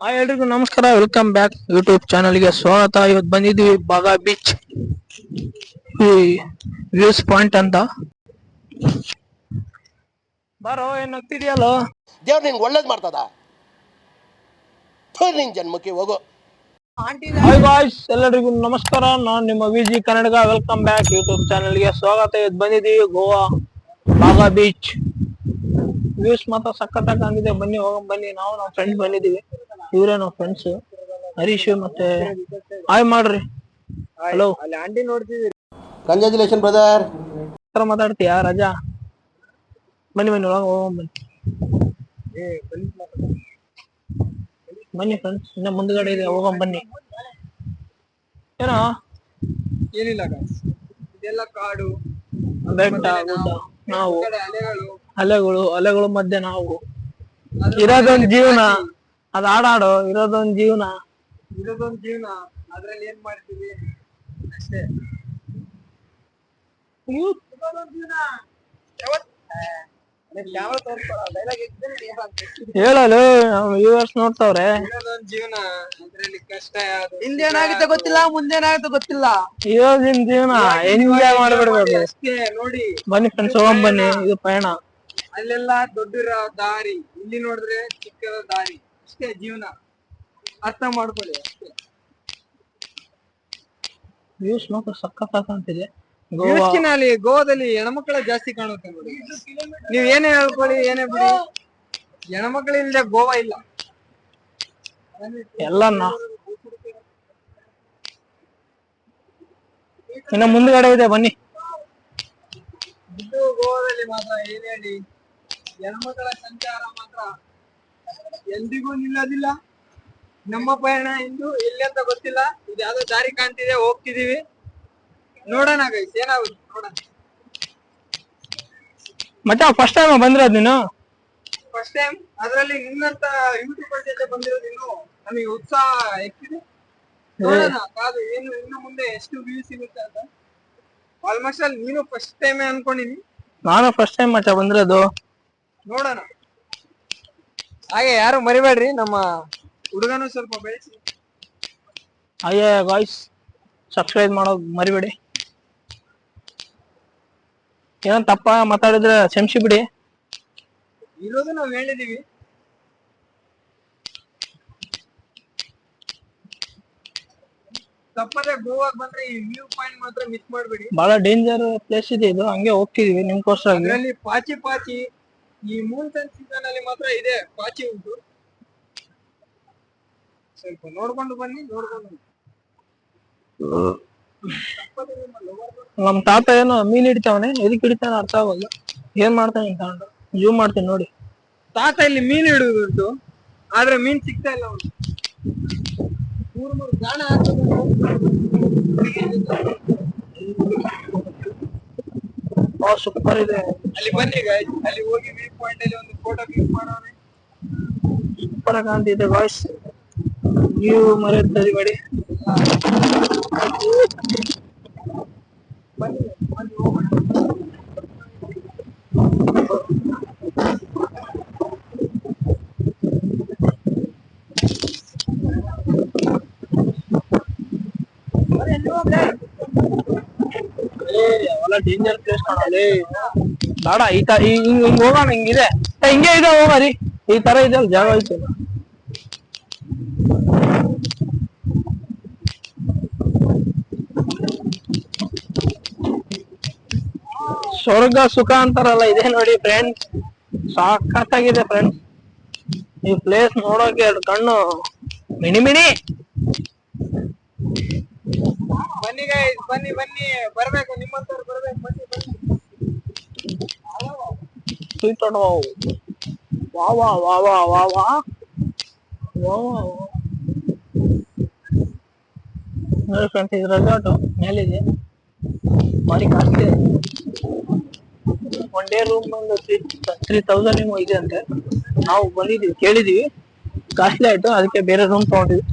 Hi ಎಲ್ರಿಗೂ ನಮಸ್ಕಾರ welcome back YouTube ಚಾನಲ್ಗೆ ಸ್ವಾಗತ. ಇವತ್ತು ಬಂದಿದ್ವಿ ಬಾಗಾ ಬೀಚ್ ಈ ವ್ಯೂಸ್ ಪಾಯಿಂಟ್ ಅಂತ. ಬಾರೋ ಏನಾಗ್ತಿದ್ಯಲ್ಲೋ ದೇವ್ರು ನಿನ್ಗೆ ಒಳ್ಳೇದು ಮಾಡ್ತದ? ನಿನ್ ಜನ್ಮಕ್ಕೆ ಹೋಗು. ಹಾಯ್ ಬಾಯ್ಸ್ ಎಲ್ಲರಿಗೂ ನಮಸ್ಕಾರ. ನಾನು ನಿಮ್ಮ Viji Kannada welcome back YouTube ಚಾನಲ್ಗೆ ಸ್ವಾಗತ. ಇವತ್ತು ಬಂದಿದ್ದೀವಿ ಗೋವಾ ಬಾಗಾ ಬೀಚ್ ವ್ಯೂಸ್ ಮಾತ್ರ ಸಖತ್ತಾಗಿ ಆಗಿದೆ. ಬನ್ನಿ ಹೋಗಂ ಬನ್ನಿ. ನಾವು ನಮ್ಮ ಫ್ರೆಂಡ್ಸ್ ಬಂದಿದ್ದೀವಿ. ಇವರೇ ನಮ್ಮ ಫ್ರೆಂಡ್ಸ್ ಹರೀಶ್ ಮತ್ತೆ ಹಾಯ್ ಮಾಡ್ರಿ. ಹಲೋ ಅಲ್ಲಿ ಆಂಟಿ ನೋಡ್ತಿದ್ದೀರಿ. ಕಂಗ್ರ್ಯಾಚುಲೇಷನ್ ಬ್ರದರ್ ಹತ್ರ ಮಾತಾಡ್ತೀಯಾ ರಜಾ? ಬನ್ನಿ ಬನ್ನಿ ಒಳಗೆ ಹೋಗೋಣ ಬನ್ನಿ. ಬನ್ನಿ ಫ್ರೆಂಡ್ಸ್ ಇನ್ನ ಮುಂದ್ಗಡೆ ಇದೆ ಹೋಗೋಣ ಬನ್ನಿ. ಏನೋ? ಏನಿಲ್ಲ guys. ಇದೆಲ್ಲ ಕಾಡು. ಬೆಟ್ಟ ಗುಡ್ಡ ನಾವು. ಅಲೆಗಳು. ಅಲೆಗಳು ಅಲೆಗಳು ಮಧ್ಯೆ ನಾವು. ಇರೋದೊಂದು ಜೀವನ. ಅದ್ ಆಡಾಡು ಇರೋದೊಂದ್ ಜೀವನ. ಇರೋದೊಂದ್ ಜೀವನ. ಅದ್ರಲ್ಲಿ ಏನ್ ಮಾಡ್ತೀವಿ? ಅಷ್ಟೇ. ಇರೋದೊಂದ್ ಜೀವನ? ಹೇಳಲು ವ್ಯೂವರ್ಸ್ ನೋಡ್ತಾವ್ರೆ. ಇರೋದೊಂದ್ ಜೀವನ. ಅದ್ರಲ್ಲಿ ಕಷ್ಟ ಯಾವ್ದು? ಹಿಂದೇನಾಗುತ್ತೆ ಗೊತ್ತಿಲ್ಲ ಮುಂದೇನಾಗುತ್ತೆ ಗೊತ್ತಿಲ್ಲ. ಇರೋದಿನ ಜೀವನ. ಎಂಜಾಯ್ ಮಾಡ್ಬಿಡ್ಬೇಕು ಅಷ್ಟೇ ನೋಡಿ. ಬನ್ನಿ ಫ್ರೆಂಡ್ಸ್ ಹೋಗೋಣ ಬನ್ನಿ. ಇದು ಪಯಣ ಅಲ್ಲೆಲ್ಲ ದೊಡ್ಡಿರೋ ದಾರಿ. ಇಲ್ಲಿ ನೋಡಿದ್ರೆ ಚಿಕ್ಕದ ದಾರಿ. ಅಷ್ಟೇ ಜೀವನ ಅರ್ಥ ಮಾಡ್ಕೊಳ್ಳಿ ಅಷ್ಟೇ. ವ್ಯೂಸ್ ಮಾತ್ರ ಸಖತ್ ಅಂತಿದೆ ಗೋವಾ. ಗೋವಾದಲ್ಲಿ ಹೆಣ್ಮಕ್ಳ ಜಾಸ್ತಿ ಕಾಣುತ್ತೆ ನೋಡಿ. ನೀವ್ ಏನೇ ಹೇಳ್ಕೊಳ್ಳಿ ಏನೇ ಬಿಡಿ. ಹೆಣ್ಮಕ್ಳಿಲ್ದೆ ಗೋವಾ ಇಲ್ಲ. ಎಲ್ಲ ನಾ ಇನ್ನ ಮುಂದ್ಗಡೆ ಇದೆ ಬನ್ನಿ. ಇದು ಗೋವಾದಲ್ಲಿ ಮಾತ್ರ ಏನೇ ಹೇಳಿ ಹೆಣ್ಮಕ್ಳ ಸಂಚಾರ ಮಾತ್ರ ಎಂದಿಗೂ ನಿಲ್ಲೋದಿಲ್ಲ. ನಮ್ಮ ಪಯಣ ಎಂದು ಎಲ್ಲಿ ಅಂತ ಗೊತ್ತಿಲ್ಲ. ಇದು ಯಾವ್ದೋ ದಾರಿ ಕಾಣ್ತಿದೆ ಹೋಗ್ತಿದೀವಿ. ನೋಡೋಣ ಗೈಸ್ ಏನಾಗುತ್ತೆ ನೋಡೋಣ. ಮತ್ತೆ ಫಸ್ಟ್ ಟೈಮ್ ಬಂದಿರೋದ್ ನೀನು? ಫಸ್ಟ್ ಟೈಮ್ ಅದ್ರಲ್ಲಿ ನಿನ್ನಂತ ಯೂಟ್ಯೂಬರ್ ಜೊತೆ ಬಂದಿರೋದು ಇನ್ನು ನಮಗೆ ಉತ್ಸಾಹ ಹೆಚ್ಚಿದೆ. ನೋಡೋಣ ಕಾದು ಏನು ಇನ್ನು ಮುಂದೆ ಎಷ್ಟು ವ್ಯೂ ಸಿಗುತ್ತೆ ಅಂತ. ಆಲ್ಮೋಸ್ಟ್ ಅಲ್ಲಿ ನೀನು ಫಸ್ಟ್ ಟೈಮ್ ಅನ್ಕೊಂಡಿನಿ. ನಾನು ಫಸ್ಟ್ ಟೈಮ್ ಮಚ್ಚ ಬಂದಿರೋದು. ನೋಡೋಣ. ಹಾಗೆ ಯಾರು ಮರಿಬೇಡ್ರಿ ನಮ್ಮ ಹುಡುಗನು ಸ್ವಲ್ಪ ಬೆಳೆಸಿ. ಹಾಗೆ ಗಾಯ್ಸ್ ಸಬ್ಸ್ಕ್ರೈಬ್ ಮಾಡೋ ಮರಿಬೇಡಿ. ಏನೋ ತಪ್ಪ ಮಾತಾಡಿದ್ರೆ ಕ್ಷಮಿಸಿ ಬಿಡಿ. ಇರೋದು ನಾವು ಹೇಳಿದೀವಿ. ತಪ್ಪದೆ ಗೋವಾಗ್ ಬಂದ್ರೆ ಈ ವ್ಯೂ ಪಾಯಿಂಟ್ ಮಾತ್ರ ಮಿಸ್ ಮಾಡ್ಬೇಡಿ. ಬಹಳ ಡೇಂಜರ್ ಪ್ಲೇಸ್ ಇದೆ ಇದು ಹಂಗೆ ಹೋಗ್ತಿದೀವಿ ನಿಮ್ಗೋಸ್ಕರ ಪಾಚಿ ಪಾಚಿ ಈ ಮೂನ್ಸನ್ ಸೀಸನ್ ಅಲ್ಲಿ ಮಾತ್ರ ಇದೆ ಪಾಚಿ ಉಂಟು. ಸ್ವಲ್ಪ ನೋಡ್ಕೊಂಡು ಬನ್ನಿ ನೋಡ್ಕೊಂಡು ನಮ್ ತಾತ ಏನೋ ಮೀನ್ ಹಿಡಿತಾವನೆ ಎದಕ್ ಹಿಡಿತಾನೆ ಅರ್ಥ ಆಗಲ್ಲ. ಏನ್ ಮಾಡ್ತಾನೆ ಅಂತ ತಗೊಂಡು ಜೂಮ್ ಮಾಡ್ತೀನಿ ನೋಡಿ. ತಾತ ಇಲ್ಲಿ ಮೀನ್ ಹಿಡಿದು ಉಂಟು ಆದ್ರೆ ಮೀನ್ ಸಿಗ್ತಾ ಇಲ್ಲ ಅವ್ನು ಮೂರ್ ಮೂರು ಗಾಣ ಬಹಳ ಸೂಪರ್ ಇದೆ. ಅಲ್ಲಿ ಬನ್ನಿ ಗಾಯ್ಸ್ ಅಲ್ಲಿ ಹೋಗಿ ವ್ಯೂ ಪಾಯಿಂಟ್ ಅಲ್ಲಿ ಒಂದು ಫೋಟೋ ಕ್ಲಿಕ್ ಮಾಡೋಣ. ಸೂಪರ್ ಕಾಣ್ತಿದೆ ಗಾಯ್ಸ್ ನೀವು ಮರೆಯೋದ್ ತಡಿಬೇಡಿ ಬನ್ನಿ ಬನ್ನಿ, ಎಲ್ಲಿ ಹೋಗ್ಲೆ? ಅವೆಲ್ಲ ಡೇಂಜರ್ ಪ್ಲೇಸ್ ಕಾಣಲಿ ಬೇಡ, ಈ ತರ ಹಿಂಗ್ ಹಿಂಗ್ ಹೋಗೋಣ, ಹಿಂಗಿದೆ. ಹಿಂಗೆ ಇದೆ ಹೋಗರಿ ಈ ತರ ಇದೆ, ಅಲ್ಲಿ ಜಾಗ ಐತೆ. ಸ್ವರ್ಗ, ಸುಖ ಅಂತಾರಲ್ಲ, ಇದೆ ನೋಡಿ ಫ್ರೆಂಡ್ಸ್ ಸಾಕತ್ತಾಗಿದೆ ಫ್ರೆಂಡ್ಸ್ ಈ ಪ್ಲೇಸ್ ನೋಡೋಕೆ ಎರಡು ಕಣ್ಣು ಮಿಣಿ ಮಿಣಿ ಬನ್ನಿ ಗೈಸ್ ಬನ್ನಿ ಬನ್ನಿ. ಬರಬೇಕು, ನಿಮ್ಮಂತವ್ರು ಬರಬೇಕು. ಬನ್ನಿ ಬನ್ನಿ. ಸ್ವೀಟ್ ವಾವ್ ವಾ ವಾ ವಾ ವಾ ವಾ ವಾ ನೋಡಿ ಫ್ರೆಂಡ್ಸ್ ಇದು. ರೆಸಾರ್ಟು ಮೇಲಿದೆ ಕಾಸ್ಟ್ಲಿ ಒನ್ ಡೇ ರೂಮ್ ಒಂದು ತ್ರೀ ತ್ರೀ ತೌಸಂಡ್ ಏನೋ ಇದೆ ಅಂತೆ. ನಾವು ಬಂದಿದ್ದೀವಿ, ಕೇಳಿದ್ದೀವಿ. ಕಾಸ್ಟ್ಲಿ ಆಯಿತು, ಅದಕ್ಕೆ ಬೇರೆ ರೂಮ್ ತೊಗೊಂಡಿದ್ವಿ.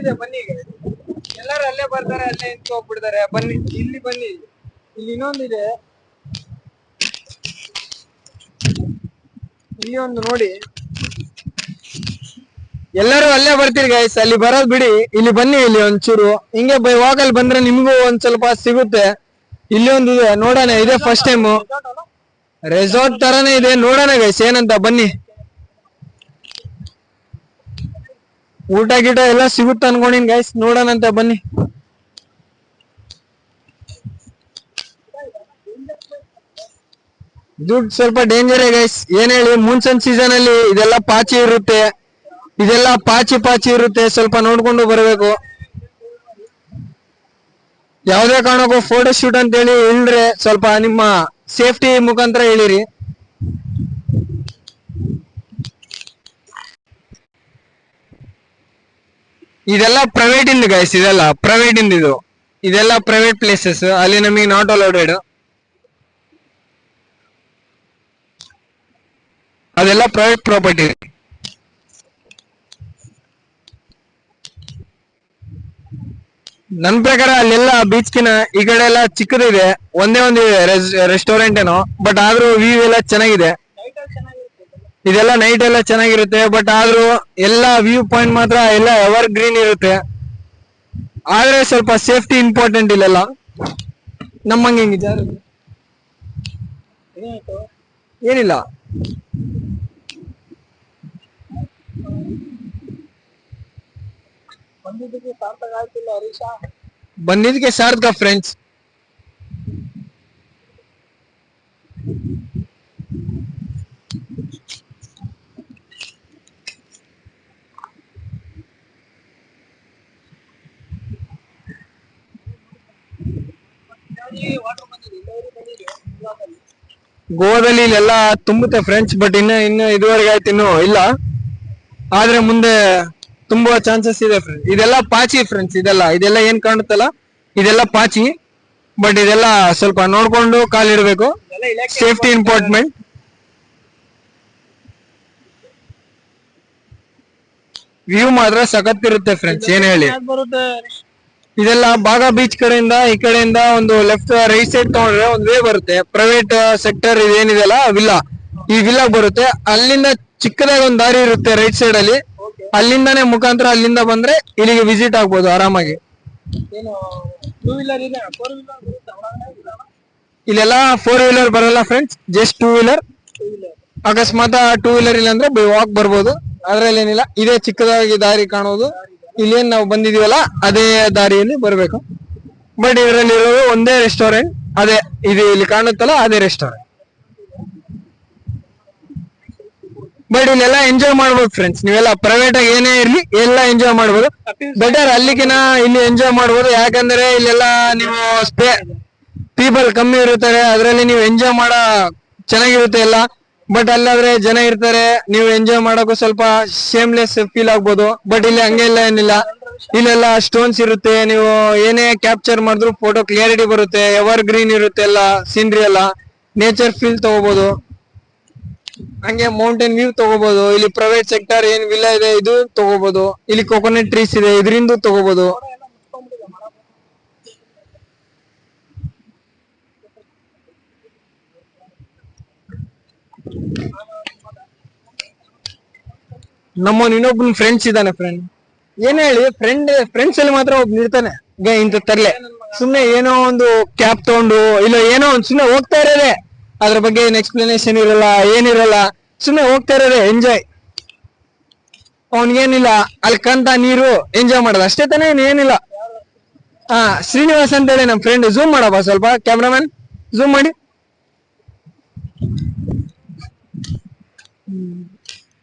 ಇಲ್ಲೊಂದಿದೆ ಬನ್ನಿ. ಎಲ್ಲರೂ ಅಲ್ಲೇ ಬರ್ತಾರೆ ಅಲ್ಲೇ ನಿಂತು ಹೋಗ್ಬಿಡ್ತಾರೆ. ಬನ್ನಿ ಇಲ್ಲಿ ಬನ್ನಿ. ಇಲ್ಲಿ ಇನ್ನೊಂದಿದೆ. ಇಲ್ಲಿ ಒಂದು ನೋಡಿ. ಎಲ್ಲರೂ ಅಲ್ಲೇ ಬರ್ತೀರಿ ಗೈಸ್ ಅಲ್ಲಿ ಬರೋದ್ ಬಿಡಿ. ಇಲ್ಲಿ ಬನ್ನಿ ಇಲ್ಲಿ ಒಂಚೂರು. ಹಿಂಗೆ ಬೈ ಬಂದ್ರೆ ನಿಮ್ಗೂ ಒಂದ್ ಸ್ವಲ್ಪ ಸಿಗುತ್ತೆ. ಇಲ್ಲಿ ಒಂದು ಇದೆ ನೋಡೋಣ. ಇದೆ ಫಸ್ಟ್ ಟೈಮ್ ರೆಸಾರ್ಟ್ ತರಾನೇ ಇದೆ. ನೋಡೋಣ ಗೈಸ್ ಏನಂತ. ಬನ್ನಿ. ಊಟ ಗೀಟ ಎಲ್ಲ ಸಿಗುತ್ತೆ ಅನ್ಕೊಂಡಿನ್ ಗೈಸ್ ನೋಡೋಣಂತೆ ಬನ್ನಿ. ದುಡ್ಡು ಸ್ವಲ್ಪ ಡೇಂಜರ್ ಗೈಸ್ ಏನ್ ಹೇಳಿ ಮೂನ್ಸನ್ ಸೀಸನ್ ಅಲ್ಲಿ ಇದೆಲ್ಲ ಪಾಚಿ ಇರುತ್ತೆ. ಇದೆಲ್ಲ ಪಾಚಿ ಪಾಚಿ ಇರುತ್ತೆ. ಸ್ವಲ್ಪ ನೋಡ್ಕೊಂಡು ಬರಬೇಕು. ಯಾವುದೇ ಕಾರಣಕ್ಕೂ ಫೋಟೋ ಶೂಟ್ ಅಂತ ಹೇಳಿ ಇಲ್ದ್ರೆ ಸ್ವಲ್ಪ ನಿಮ್ಮ ಸೇಫ್ಟಿ ಮುಖಾಂತರ ಹೇಳಿರಿ. ಇದೆಲ್ಲ ಪ್ರೈವೇಟ್ ಇಂದ ಗೈಸ್ ಇದೆಲ್ಲ ಪ್ರೈವೇಟ್ ಇಂದ. ಇದು ಇದೆಲ್ಲ ಪ್ರೈವೇಟ್ ಪ್ಲೇಸಸ್ ಅಲ್ಲಿ ನಮಗೆ ನಾಟ್ ಅಲೌಡೆಡ್ ಅದೆಲ್ಲ ಪ್ರೈವೇಟ್ ಪ್ರಾಪರ್ಟಿ ನನ್ ಪ್ರಕಾರ ಅಲ್ಲೆಲ್ಲ ಬೀಚ್ ಕಿನ ಈ ಕಡೆ ಎಲ್ಲ ಚಿಕ್ಕದಿದೆ, ಒಂದೇ ಒಂದು ರೆಸ್ಟೋರೆಂಟ್ ಏನೋ ಬಟ್ ಆದ್ರೂ ವ್ಯೂ ಎಲ್ಲ ಚೆನ್ನಾಗಿದೆ. ಇದೆಲ್ಲ ನೈಟ್ ಎಲ್ಲ ಚೆನ್ನಾಗಿರುತ್ತೆ ಬಟ್ ಆದ್ರೂ ಎಲ್ಲ ವ್ಯೂ ಪಾಯಿಂಟ್ ಮಾತ್ರ ಎಲ್ಲ ಎವರ್ ಗ್ರೀನ್ ಇರುತ್ತೆ. ಆದ್ರೆ ಸ್ವಲ್ಪ ಸೇಫ್ಟಿ ಇಂಪಾರ್ಟೆಂಟ್ ಇಲ್ಲೆಲ್ಲ. ನಮ್ಮಂಗೆ ಹೆಂಗಿದೆ? ಏನಿಲ್ಲ. ಬಂದಿದ್ದಕ್ಕೆ ಸಾರ್ಥಕ ಫ್ರೆಂಡ್ಸ್ ಗೋವಾದಲ್ಲಿ ಇಲ್ಲೆಲ್ಲ ತುಂಬುತ್ತೆ ಫ್ರೆಂಡ್ಸ್ ಬಟ್ ಇನ್ನು ಇನ್ನು ಇದುವರೆಗೆ ಆಯ್ತು ಇನ್ನು ಇಲ್ಲ. ಆದ್ರೆ ಮುಂದೆ ತುಂಬುವ ಚಾನ್ಸಸ್ ಇದೆ ಫ್ರೆಂಡ್ಸ್ ಇದೆಲ್ಲ ಪಾಚಿ ಫ್ರೆಂಡ್ಸ್ ಇದೆಲ್ಲ. ಇದೆಲ್ಲ ಏನ್ ಕಾಣುತ್ತಲ್ಲ? ಇದೆಲ್ಲ ಪಾಚಿ ಬಟ್ ಇದೆಲ್ಲ ಸ್ವಲ್ಪ ನೋಡ್ಕೊಂಡು ಕಾಲಿಡ್ಬೇಕು ಸೇಫ್ಟಿ ಇಂಪಾರ್ಟ್ಮೆಂಟ್ ವ್ಯೂ ಮಾತ್ರ ಸಖತ್ತಿರುತ್ತೆ ಫ್ರೆಂಡ್ಸ್ ಏನ್ ಹೇಳಿ. ಇದೆಲ್ಲ ಬಾಗ ಬೀಚ್ ಕಡೆಯಿಂದ ಈ ಕಡೆಯಿಂದ ಒಂದು ಲೆಫ್ಟ್ ರೈಟ್ ಸೈಡ್ ತಗೊಂಡ್ರೆ ಒಂದು ವೇ ಬರುತ್ತೆ. ಪ್ರೈವೇಟ್ ಸೆಕ್ಟರ್ ಇದೇನಿದೆಲ್ಲ ವಿಲ್ಲಾ ಈ ವಿಲ್ಲಾ ಬರುತ್ತೆ. ಅಲ್ಲಿಂದ ಚಿಕ್ಕದಾಗಿ ಒಂದು ದಾರಿ ಇರುತ್ತೆ ರೈಟ್ ಸೈಡ್ ಅಲ್ಲಿ. ಅಲ್ಲಿಂದಾನೇ ಮುಖಾಂತರ ಅಲ್ಲಿಂದ ಬಂದ್ರೆ ಇಲ್ಲಿಗೆ ವಿಸಿಟ್ ಆಗ್ಬೋದು ಆರಾಮಾಗಿ. ಇಲ್ಲೆಲ್ಲ ಫೋರ್ ವೀಲರ್ ಬರಲ್ಲ ಫ್ರೆಂಡ್ಸ್ ಜಸ್ಟ್ ಟೂ ವೀಲರ್ ಅಕಸ್ಮಾತ್ ಟೂ ವೀಲರ್ ಇಲ್ಲ ಅಂದ್ರೆ ವಾಕ್ ಬರ್ಬೋದು. ಅದ್ರಲ್ಲಿ ಏನಿಲ್ಲ ಇದೇ ಚಿಕ್ಕದಾಗಿ ದಾರಿ ಕಾಣೋದು. ಇಲ್ಲೇನ್ ನಾವು ಬಂದಿದೀವಲ್ಲ, ಅದೇ ದಾರಿಯಲ್ಲಿ ಬರ್ಬೇಕು. ಬಟ್ ಇದರಲ್ಲಿ ಇರೋದು ಒಂದೇ ರೆಸ್ಟೋರೆಂಟ್ ಅದೇ ಇದು ಇಲ್ಲಿ ಕಾಣುತ್ತಲ್ಲ, ಅದೇ ರೆಸ್ಟೋರೆಂಟ್ ಬಟ್ ಇಲ್ಲೆಲ್ಲ ಎಂಜಾಯ್ ಮಾಡ್ಬೋದು ಫ್ರೆಂಡ್ಸ್ ನೀವೆಲ್ಲ ಪ್ರೈವೇಟ್ ಆಗಿ ಏನೇ ಇರ್ಲಿ, ಎಲ್ಲ ಎಂಜಾಯ್ ಮಾಡ್ಬೋದು. ಬೆಟರ್ ಅಲ್ಲಿಗಿನ ಇಲ್ಲಿ ಎಂಜಾಯ್ ಮಾಡ್ಬೋದು. ಯಾಕಂದ್ರೆ ಇಲ್ಲೆಲ್ಲ ನೀವು ಸ್ಪೇ ಪೀಪಲ್ ಕಮ್ಮಿ ಇರುತ್ತಾರೆ. ಅದರಲ್ಲಿ ನೀವು ಎಂಜಾಯ್ ಮಾಡ ಚೆನ್ನಾಗಿರುತ್ತೆ ಎಲ್ಲ. ಬಟ್ ಅಲ್ಲಾದ್ರೆ ಜನ ಇರ್ತಾರೆ, ನೀವು ಎಂಜಾಯ್ ಮಾಡೋಕು ಸ್ವಲ್ಪ ಶೇಮ್ಲೆಸ್ ಫೀಲ್ ಆಗ್ಬೋದು. ಬಟ್ ಇಲ್ಲಿ ಹಂಗೆಲ್ಲ ಏನಿಲ್ಲ. ಇಲ್ಲೆಲ್ಲ ಸ್ಟೋನ್ಸ್ ಇರುತ್ತೆ, ನೀವು ಏನೇ ಕ್ಯಾಪ್ಚರ್ ಮಾಡಿದ್ರು ಫೋಟೋ ಕ್ಲಿಯರಿಟಿ ಬರುತ್ತೆ ಎವರ್ ಗ್ರೀನ್ ಇರುತ್ತೆ ಎಲ್ಲ ಸೀನ್ರಿ ಎಲ್ಲ. ನೇಚರ್ ಫೀಲ್ ತಗೋಬಹುದು ಹಂಗೆ ಮೌಂಟೇನ್ ವ್ಯೂ ತಗೋಬಹುದು ಇಲ್ಲಿ ಪ್ರೈವೇಟ್ ಸೆಕ್ಟರ್ ಏನ್ ವಿಲ್ಲ ಇದೆ, ಇದು ತಗೋಬಹುದು ಇಲ್ಲಿ ಕೋಕೋನಟ್ ಟ್ರೀಸ್ ಇದೆ, ಇದರಿಂದ ತಗೋಬಹುದು ನಮ್ಮ ಇನ್ನೊಬ್ಬನ ಫ್ರೆಂಡ್ಸ್ ಇದ್ದಾನೆ ಫ್ರೆಂಡ್ ಏನ್ ಹೇಳಿ ಫ್ರೆಂಡ್ ಫ್ರೆಂಡ್ಸ್ ಅಲ್ಲಿ ಮಾತ್ರ ಒಬ್ಬ ಇರ್ತಾನೆ. ಇಂತ ತರ್ಲೆ. ಸುಮ್ನೆ ಏನೋ ಒಂದು ಕ್ಯಾಪ್ ತಗೊಂಡು, ಇಲ್ಲ ಏನೋ ಒಂದ್ ಸುಮ್ನೆ ಹೋಗ್ತಾ ಇರೋದೆ. ಅದ್ರ ಬಗ್ಗೆ ಏನ್ ಎಕ್ಸ್ಪ್ಲನೇಷನ್ ಇರಲ್ಲ ಏನಿರಲ್ಲ ಸುಮ್ನೆ ಹೋಗ್ತಾ ಇರೋದೆ ಎಂಜಾಯ್ ಅವನ್ಗೇನಿಲ್ಲ ಅಲ್ಲಿ ಕಂತ ನೀರು ಎಂಜಾಯ್ ಮಾಡೋದು. ಅಷ್ಟೇ ತಾನೇ ಏನಿಲ್ಲ. ಹಾ ಶ್ರೀನಿವಾಸ್ ಅಂತ ಹೇಳಿ ನಮ್ ಫ್ರೆಂಡ್ ಝೂಮ್ ಮಾಡಪ್ಪ ಸ್ವಲ್ಪ ಕ್ಯಾಮ್ರಾಮನ್ ಝೂಮ್ ಮಾಡಿ.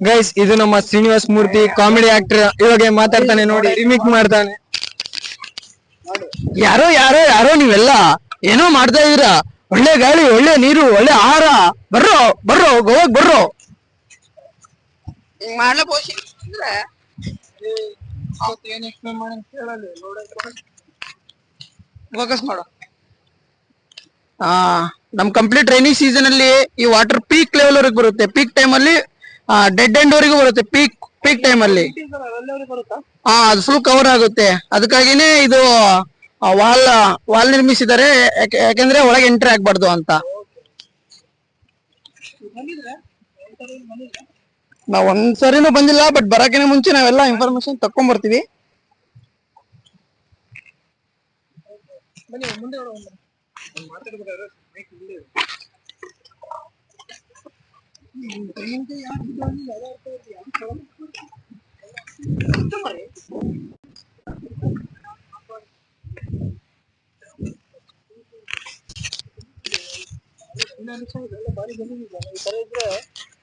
ಗೈಸ್ ಇದು ನಮ್ಮ ಶ್ರೀನಿವಾಸ್ ಮೂರ್ತಿ ಕಾಮಿಡಿ ಆಕ್ಟರ್ ಇವಾಗ ಮಾತಾಡ್ತಾನೆ ನೋಡಿ ರಿಮಿಕ್ ಮಾಡ್ತಾನೆ. ಯಾರೋ ಯಾರೋ ಯಾರೋ ನೀವೆಲ್ಲ? ಏನೋ ಮಾಡ್ತಾ ಇದೀರಾ ಒಳ್ಳೆ ಗಾಳಿ ಒಳ್ಳೆ ನೀರು ಒಳ್ಳೆ ಆಹಾರ. ಬರ್ರೋ ಬರ್ರೋ ಗೋವಾಗ್ ಬರ್ರೋ. ಫೋಕಸ್ ಮಾಡು. ನಮ್ ಕಂಪ್ಲೀಟ್ ರೈನಿಂಗ್ ಸೀಸನ್ ಅಲ್ಲಿ ಈ ವಾಟರ್ ಪೀಕ್ ಲೆವೆಲ್ ವರೆಗೆ ಬರುತ್ತೆ. ಪೀಕ್ ಟೈಮ್ ಅಲ್ಲಿ ಡೆಡ್ ಎಂಡ್ ವರೆಗೂ ಬರುತ್ತೆ ಪೀಕ್ ಪೀಕ್ ಟೈಮ್ ಅಲ್ಲಿ. ಹಾ ಅದು ಫುಲ್ ಕವರ್ ಆಗುತ್ತೆ. ಅದಕ್ಕಾಗಿನೇ ಇದು ವಾಲ್ ವಾಲ್ ನಿರ್ಮಿಸಿದ್ದಾರೆ ಯಾಕೆ- ಯಾಕೆಂದ್ರೆ ಒಳಗೆ ಎಂಟ್ರಿ ಆಗ್ಬಾರ್ದು ಅಂತ. ನಾವ್ ಒಂದ್ಸರಿನೂ ಬಂದಿಲ್ಲ ಬಟ್ ಬರಕಿನ ಮುಂಚೆ ನಾವೆಲ್ಲ ಇನ್ಫಾರ್ಮೇಶನ್ ತಕೊಂಡ್ ಬರ್ತೀವಿ ಮುಂದೆ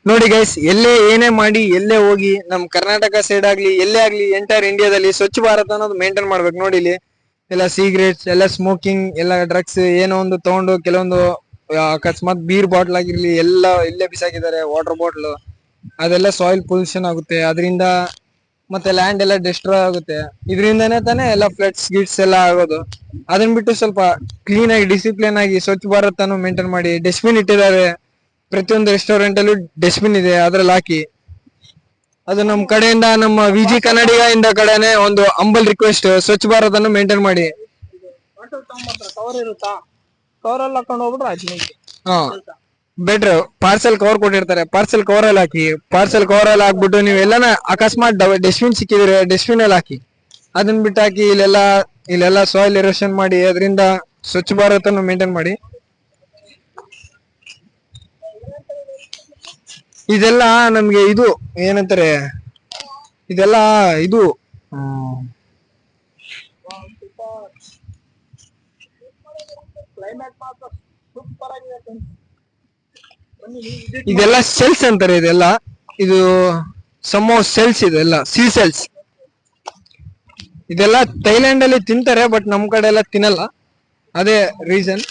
ನೋಡಿ ಗೈಸ್ ಎಲ್ಲೇ ಏನೇ ಮಾಡಿ, ಎಲ್ಲೇ ಹೋಗಿ, ನಮ್ ಕರ್ನಾಟಕ ಸೈಡ್ ಆಗ್ಲಿ, ಎಲ್ಲೇ ಆಗ್ಲಿ ಎಂಟೈರ್ ಇಂಡಿಯಾದಲ್ಲಿ ಸ್ವಚ್ಛ ಭಾರತ ಅನ್ನೋದು ಮೇಂಟೈನ್ ಮಾಡ್ಬೇಕು. ನೋಡಿ ಇಲ್ಲಿ, ಎಲ್ಲ ಸಿಗರೇಟ್ಸ್ ಎಲ್ಲ ಸ್ಮೋಕಿಂಗ್ ಎಲ್ಲ ಡ್ರಗ್ಸ್ ಏನೋ ಒಂದು ತಗೊಂಡು, ಕೆಲವೊಂದು ಅಕಸ್ಮಾತ್ ಬೀರ್ ಬಾಟ್ಲ್ ಆಗಿರ್ಲಿ, ಎಲ್ಲ ಇಲ್ಲೇ ಬಿಸಾಕಿದ್ದಾರೆ ವಾಟರ್ ಬಾಟಲ್ ಅದೆಲ್ಲ ಸಾಯಿಲ್ ಪೊಲ್ಯೂಷನ್ ಆಗುತ್ತೆ. ಅದರಿಂದ ಮತ್ತೆ ಲ್ಯಾಂಡ್ ಎಲ್ಲ ಡಿಸ್ಟ್ರಾಯ್ ಆಗುತ್ತೆ. ಇದರಿಂದನೇ ತಾನೇ ಎಲ್ಲ ಫ್ಲಡ್ಸ್ ಗಿಡ್ಸ್ ಎಲ್ಲ ಆಗೋದು. ಅದನ್ನ ಬಿಟ್ಟು ಸ್ವಲ್ಪ ಕ್ಲೀನ್ ಆಗಿ ಡಿಸಿಪ್ಲಿನ್ ಆಗಿ, ಸ್ವಚ್ಛ ಭಾರತ್ ಅನ್ನು ಮೇಂಟೈನ್ ಮಾಡಿ ಡಸ್ಟ್ಬಿನ್ ಇಟ್ಟಿದ್ದಾರೆ. ಪ್ರತಿಯೊಂದು ರೆಸ್ಟೋರೆಂಟ್ ಅಲ್ಲೂ ಡಸ್ಟ್ಬಿನ್ ಇದೆ, ಅದ್ರಲ್ಲಿ ಹಾಕಿ. ಅದು ನಮ್ ಕಡೆಯಿಂದ, ನಮ್ಮ ವಿಜಿ ಕನ್ನಡಿಗ ಇಂದ ಕಡೆನೆ ಒಂದು ಅಂಬಲ್ ರಿಕ್ವೆಸ್ಟ್ ಸ್ವಚ್ಛ ಭಾರತ್ ಅನ್ನು ಮೇಂಟೈನ್ ಮಾಡಿ ಕವರ್ ಅಲ್ಲಿ ಹಾಕೊಂಡು ಹೋಗ್ಬಿಟ್ರೆ ನಿಮ್ಗೆ ಹಾ. ಬೆಟ್ರ್ ಪಾರ್ಸೆಲ್ ಕವರ್ ಕೊಟ್ಟಿರ್ತಾರೆ. ಪಾರ್ಸೆಲ್ ಕವರ್ ಅಲ್ಲಿ ಹಾಕಿ. ಪಾರ್ಸೆಲ್ ಕವರ್ ಅಲ್ಲಿ ಹಾಕ್ಬಿಟ್ಟು ನೀವು ಎಲ್ಲಾನ ಅಕಸ್ಮಾತ್ ಡಸ್ಟ್ಬಿನ್ ಸಿಕ್ಕಿದ್ರೆ ಡಸ್ಟ್ಬಿನ್ ಅಲ್ಲಿ ಹಾಕಿ. ಅದನ್ನ ಬಿಟ್ಟು ಹಾಕಿ ಇಲ್ಲೆಲ್ಲ ಇಲ್ಲೆಲ್ಲ ಸಾಯಿಲ್ ಎರೋಷನ್ ಮಾಡಿ ಅದರಿಂದ ಸ್ವಚ್ಛ ಭಾರತ್ ಅನ್ನು ಮೇಂಟೈನ್ ಮಾಡಿ. ಇದೆಲ್ಲ ನಮ್ಗೆ ಇದು ಏನಂತಾರೆ? ಇದೆಲ್ಲ ಇದು ಇದೆಲ್ಲ ಸೆಲ್ಸ್ ಅಂತಾರೆ ಇದೆಲ್ಲ. ಇದು ಸಮೋ ಸೆಲ್ಸ್ ಇದೆಲ್ಲ ಸಿ ಸೆಲ್ಸ್ ಇದೆಲ್ಲ ಥೈಲ್ಯಾಂಡ್ ಅಲ್ಲಿ ತಿಂತಾರೆ ಬಟ್ ನಮ್ ಕಡೆ ಎಲ್ಲ ತಿನ್ನಲ್ಲ. ಅದೇ ರೀಸನ್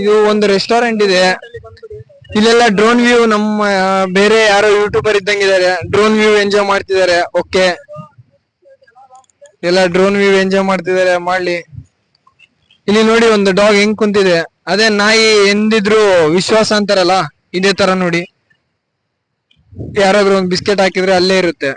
ಇದು ಒಂದು ರೆಸ್ಟೋರೆಂಟ್ ಇದೆ. ಇಲ್ಲೆಲ್ಲ ಡ್ರೋನ್ ವ್ಯೂ ನಮ್ಮ ಬೇರೆ ಯಾರೋ ಯೂಟ್ಯೂಬರ್ ಇದ್ದಂಗಿದ್ದಾರೆ. ಡ್ರೋನ್ ವ್ಯೂ ಎಂಜಾಯ್ ಮಾಡ್ತಿದ್ದಾರೆ. ಓಕೆ ಎಲ್ಲ ಡ್ರೋನ್ ವ್ಯೂ ಎಂಜಾಯ್ ಮಾಡ್ತಿದ್ದಾರೆ. ಮಾಡ್ಲಿ. ಇಲ್ಲಿ ನೋಡಿ ಒಂದು ಡಾಗ್ ಹೆಂಗ್ ಕುಂತಿದೆ. ಅದೇ ನಾಯಿ ಎಂದಿದ್ರು ವಿಶ್ವಾಸ ಅಂತಾರಲ್ಲ, ಇದೇ ತರ ನೋಡಿ. ಯಾರಾದ್ರೂ ಒಂದು ಬಿಸ್ಕೆಟ್ ಹಾಕಿದ್ರೆ ಅಲ್ಲೇ ಇರುತ್ತೆ.